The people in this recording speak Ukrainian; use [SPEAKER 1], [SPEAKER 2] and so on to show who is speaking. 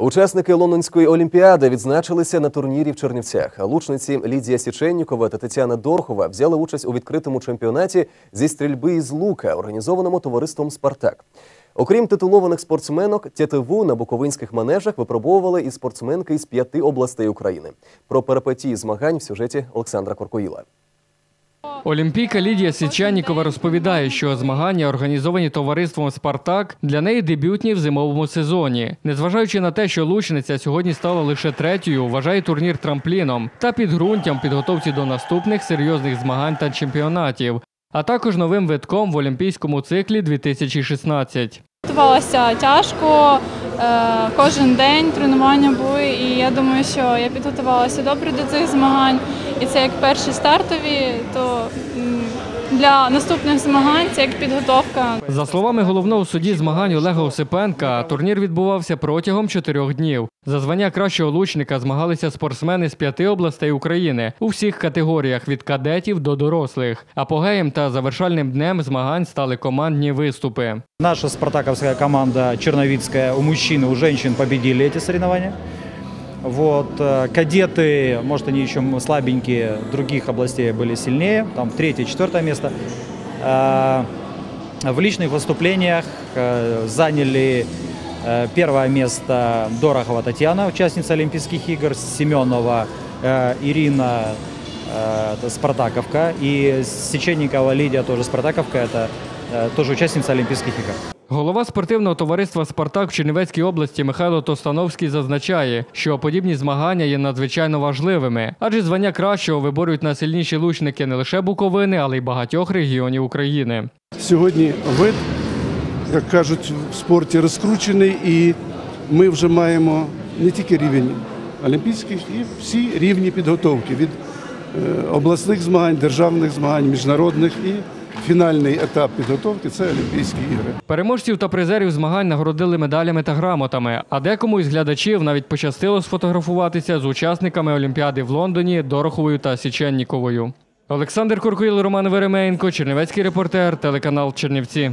[SPEAKER 1] Учасники Лондонської олімпіади відзначилися на турнірі в Чернівцях. Лучниці Лідія Січеннікова та Тетяна Дорохова взяли участь у відкритому чемпіонаті зі стрільби із лука, організованому товариством Спартак. Окрім титулованих спортсменок, тятиву на буковинських манежах випробовували і спортсменки із п'яти областей України. Про перипетії змагань в сюжеті Олександра Коркоїла.
[SPEAKER 2] Олімпійка Лідія Січанікова розповідає, що змагання, організовані товариством Спартак, для неї дебютні в зимовому сезоні. Незважаючи на те, що лучниця сьогодні стала лише третьою, вважає турнір трампліном та підґрунтям підготовці до наступних серйозних змагань та чемпіонатів, а також новим витком в олімпійському циклі 2016.
[SPEAKER 3] Готувалася тяжко, кожен день тренування були, і я думаю, що я підготувалася добре до цих змагань. І це як перші стартові, то для наступних змагань це як підготовка.
[SPEAKER 2] За словами головного судді змагань Олега Осипенка, турнір відбувався протягом чотирьох днів. За звання кращого лучника змагалися спортсмени з п'яти областей України у всіх категоріях від кадетів до дорослих. Апогеєм та завершальним днем змагань стали командні виступи.
[SPEAKER 4] Наша спартаковская команда черновицкая у мужчин у женщин победили эти соревнования. Вот, э, кадеты, может, они еще слабенькие, других областей были сильнее, там третье, четвертое место. Э, В личных выступлениях э, заняли первое место Дорохова Татьяна, участница Олимпийских игр, Семенова Ирина, Спартаковка, и Сеченникова Лидия, тоже Спартаковка, это тоже участница Олимпийских игр.
[SPEAKER 2] Голова спортивного товариства Спартак в Чернівецькій області Михайло Тостановський зазначає, що подібні змагання є надзвичайно важливими, адже звання кращого виборюють найсильніші лучники не лише Буковини, але й багатьох регіонів України.
[SPEAKER 5] Сьогодні вид, як кажуть, в спорті розкручений, і ми вже маємо не тільки рівень олімпійських, і всі рівні підготовки від е, обласних змагань, державних змагань, міжнародних і фінальний етап підготовки це Олімпійські ігри.
[SPEAKER 2] Переможців та призерів змагань нагородили медалями та грамотами, а декому із глядачів навіть пощастило сфотографуватися з учасниками Олімпіади в Лондоні Дороховою та Січенніковою. Олександр Куркуїл, Роман Веремеєнко, Чернівецький репортер, телеканал Чернівці.